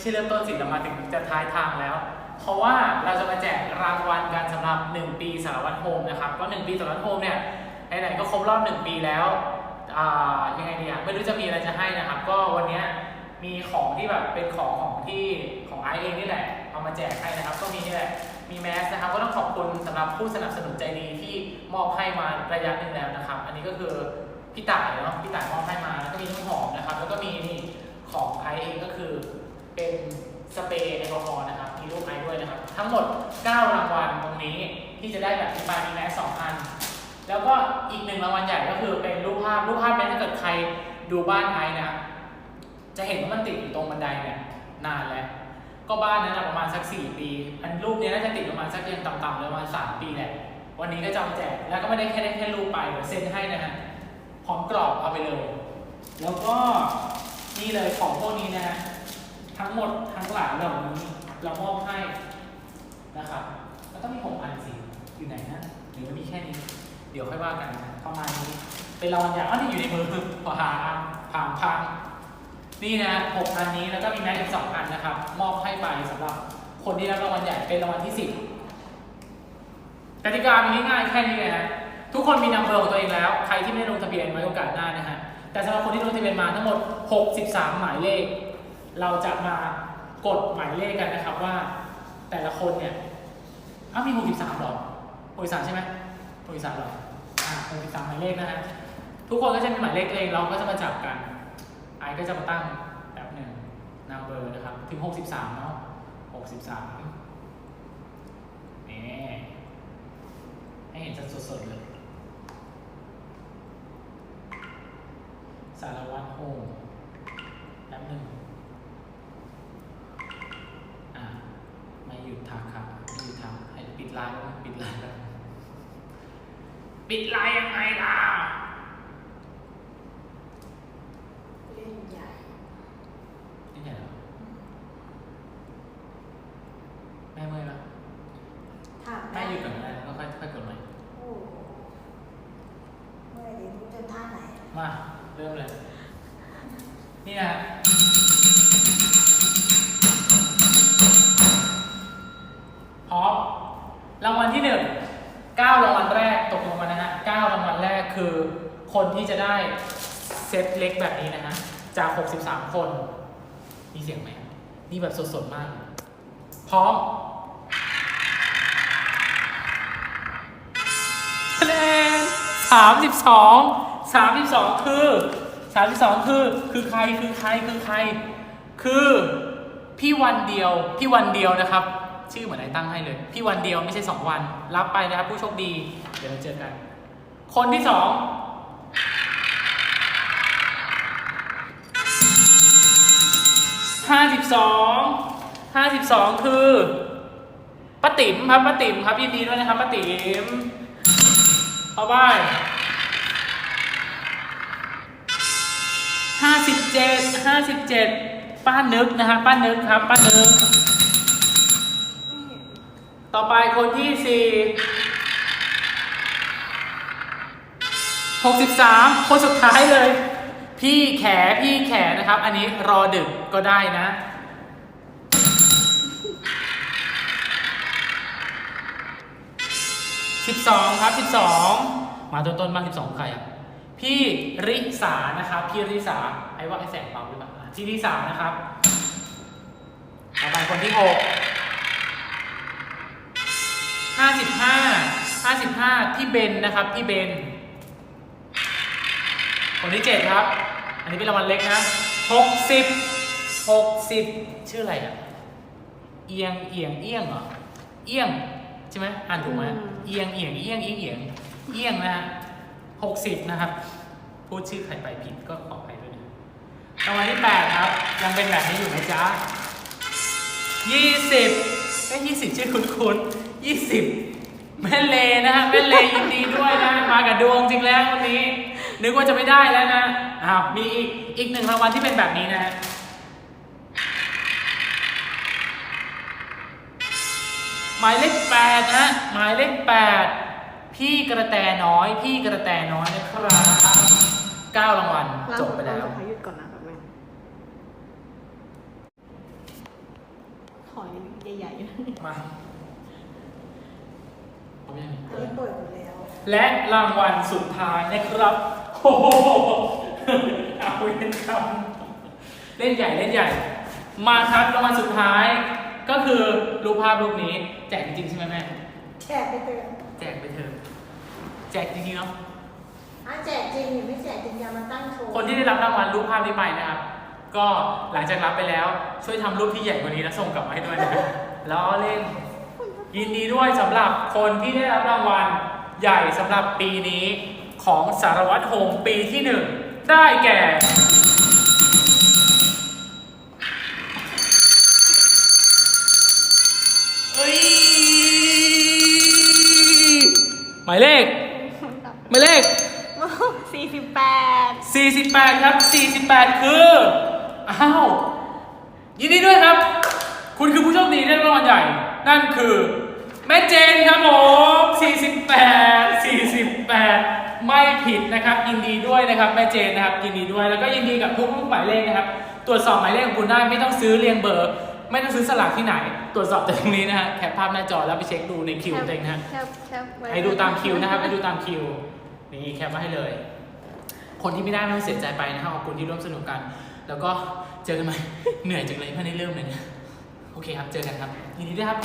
ไม่ใช่เริ่มต้นสิเรามาถึงจะท้ายทางแล้ว เพราะว่าเราจะมาแจกรางวัลกันสำหรับ 1 ปีสารวัตรโฮมนะครับก็1ปีสารวัตรโฮมเนี่ยไหนๆก็ครบรอบ 1 ปีแล้วยังไงดีอะไม่รู้จะมีอะไรจะให้นะครับ ก็วันนี้มีของที่แบบเป็นของของที่ของไอเองนี่แหละเอามาแจกให้นะครับ ก็มีนี่แหละมีแมสนะครับ ก็ต้องขอบคุณสำหรับผู้สนับสนุนใจดีที่มอบให้มาระยะหนึ่งแล้วนะครับ อันนี้ก็คือพี่ต่ายเนาะพี่ต่ายมอบให้มาแล้วก็มีน้ำหอมนะครับ แล้วก็มีนี่ของไอเองก็คือ เป็นสเปรย์แอลกอฮอล์นะครับ มีรูปไอด้วยนะครับ ทั้งหมด 9 รางวัลตรงนี้ที่จะได้แบบที่ไปมีแมสสองอัน แล้วก็อีกหนึ่งรางวัลใหญ่ก็คือเป็นรูปภาพ รูปภาพนี้ถ้าเกิดใครดูบ้านไอนะ จะเห็นว่ามันติดอยู่ตรงบันไดเนี่ยนานแล้ว ก็บ้านนั้นประมาณสัก 4 ปี อันรูปเนี้ยน่าจะติดประมาณสักยังต่ำๆเลยประมาณ 3 ปีแหละ วันนี้ก็จะมาแจก แล้วก็ไม่ได้แค่ได้แค่รูปไปเดี๋ยวเซ็นให้นะฮะ พร้อมกรอบเอาไปเลย แล้วก็นี่เลยของพวกนี้นะฮะ ทั้งหมดทั้งหลายเหล่านี้เรามอบให้นะครับแล้วต้องมีหกอันสิอยู่ไหนนะหรือว่ามีแค่นี้ เดี๋ยวค่อยว่ากันนะประมาณนี้ เป็นรางวัลใหญ่อ๋อนี่อยู่ในมือพอหาผ่านพังนี่นะหกอันนี้แล้วก็มีแม็กอีกสองอันนะครับ มอบให้ไปสำหรับคนที่รับรางวัลใหญ่เป็นรางวัลที่สิบกติกามีง่ายแค่นี้เลยนะทุกคนมีนัมเบอร์ของตัวเองแล้ว ใครที่ไม่ได้ลงทะเบียนไว้โอกาสหน้านะฮะแต่สำหรับคนที่ลงทะเบียนมาทั้งหมด 63 หมายเลข เราจะมากดหมายเลขกันนะครับว่าแต่ละคนเนี่ยอ้ามี 63หรอ63ใช่ไหม63หรออ่า63หมายเลขนะฮะทุกคนก็จะมีหมายเลขตัวเองเราก็จะมาจับกันไอก็จะมาตั้งแบบหนึ่งนัมเบอร์นะครับ ถึง 63 เนาะ63นี่ให้เห็นสดๆเลยสารวัตรโฮมแบบหนึ่งอ่าไม่หยุดทักครับไม่หยุดทักให้ปิ ดไลน์แล้วปิดไลน์แล้วปิดไลน์ยังไงล่ะเล่นใหญ่นี่ไงเหรอแม่เมื่อยแล้วถามแม่หยุดก่อนก็ได้แล้วก็ค่อยค่อยกดใหม่โอ้โหเมื่อเดี๋ยวรู้จะท่าไหนมาเริ่มเลย นี่นะพร้อมรางวัลที่หนึ่งเก้ารางวัลแรกตกลงมานะฮะเก้ารางวัลแรกคือ คนที่จะได้เซตเล็กแบบนี้นะฮะ จาก 63 คน มีเสียงไหม นี่แบบสดๆมาก พร้อมคะแนนสามสิบสองสามสิบสองคือสามสิบสองคือ คือใคร คือใคร คือใคร คือพี่วันเดียว พี่วันเดียวนะครับ ชื่อเหมือนไอ้ตั้งให้เลย พี่วันเดียวไม่ใช่สองวัน รับไปนะครับผู้โชคดี เดี๋ยวเราเจอกัน คนที่สอง ห้าสิบสองห้าสิบสองคือป้าติ๋มครับป้าติ๋มครับยินดีด้วยนะครับป้าติ๋มเอาไปห้าสิบเจ็ดห้าสิบเจ็ดป้านึกนะฮะป้านึกครับป้านึก ต่อไปคนที่สี่ หกสิบสามคนสุดท้ายเลย พี่แขพี่แขนะครับ อันนี้รอดึกก็ได้นะสิบสองครับสิบสองมาต้นต้นมาสิบสองใครอะ พี่ริสานะครับ พี่ริสาไอ้ว่าไอ้แสงเปล่าหรือเปล่าอะพี่ริสานะครับต่อไปคนที่หกห้าสิบห้าห้าสิบห้าพี่เบนนะครับ พี่เบน คนที่เจ็ดครับ อันนี้เป็นรางวัลเล็กนะหกสิบหกสิบชื่ออะไรอะ เอียงเอียงเอียงเหรอ เอียงใช่ไหมอ่านถูกไหมเอียงเอียงเอียงเอียงเอียงเอียงนะฮะหกสิบนะครับ พูดชื่อใครไปผิดก็ขออภัยด้วยนะรางวัลที่แปดครับ ยังเป็นแบบนี้อยู่นะจ๊ะยี่สิบแค่ยี่สิบชื่อคุณคุณยี่สิบ แม่เลนะฮะแม่เลยินดีด้วยนะมากับดวงจริงแล้ววันนี้ นึกว่าจะไม่ได้แล้วนะอ้าวมีอีกอีกหนึ่งรางวัลที่เป็นแบบนี้นะฮะหมายเลขแปดนะฮะหมายเลขแปดพี่กระแตน้อย พี่กระแตน้อยนะครับเก้ารางวัลจบไปแล้ว ขอหยุดก่อนนะแบบนึงขอใหญ่ๆมา เอายังอันนี้เปิดหมดแล้ว และรางวัลสุดท้ายนะครับโอ้โหเอาเล่นคำเล่นใหญ่เล่นใหญ่ มาครับรางวัลสุดท้าย ก็คือรูปภาพรูปนี้ แจกจริงๆใช่ไหมแม่แจกไปเถอะแจกไปเถอะแจกจริงๆเนาะอะแจกจริงหรือไม่แจกจริงอย่ามาตั้งโชว์คนที่ได้รับรางวัลรูปภาพนี้ไปนะครับ ก็หลังจากรับไปแล้วช่วยทำรูปที่ใหญ่กว่านี้แล้วส่งกลับมาให้ด้วยนะล้อเล่น ยินดีด้วยสำหรับคนที่ได้รับรางวัลใหญ่สำหรับปีนี้ของสารวัตรโฮมปีที่หนึ่งได้แก่เอ้ยหมายเลข หมายเลขสี่สิบแปด48 ครับ 48 คือ อ้าว ยินดีด้วยครับ คุณคือผู้โชคดีได้รางวัลใหญ่ นั่นคือ แม่เจนครับผม48 48 ไม่ผิดนะครับยินดีด้วยนะครับแม่เจนนะครับยินดีด้วยแล้วก็ยินดีกับทุกลูกหมายเลขนะครับ ตรวจสอบหมายเลขของคุณได้ไม่ต้องซื้อเรียงเบอร์ ไม่ต้องซื้อสลากที่ไหน ตรวจสอบจากตรงนี้นะฮะแคปภาพหน้าจอแล้วไปเช็คดูในคิวตัวเองนะฮะแคปแคปไว้ให้ดูตามคิวนะครับให้ดูตามคิวนี่แคปมาให้เลย คนที่ไม่ได้ไม่ต้องเสียใจไปนะครับขอบคุณที่ร่วมสนุกกัน แล้วก็เจอกันใหม่เหนื่อยจังเลยเพื่อนได้เริ่มเลยเนี่ยโอเคครับเจอกันครับยินดีด้วยครับ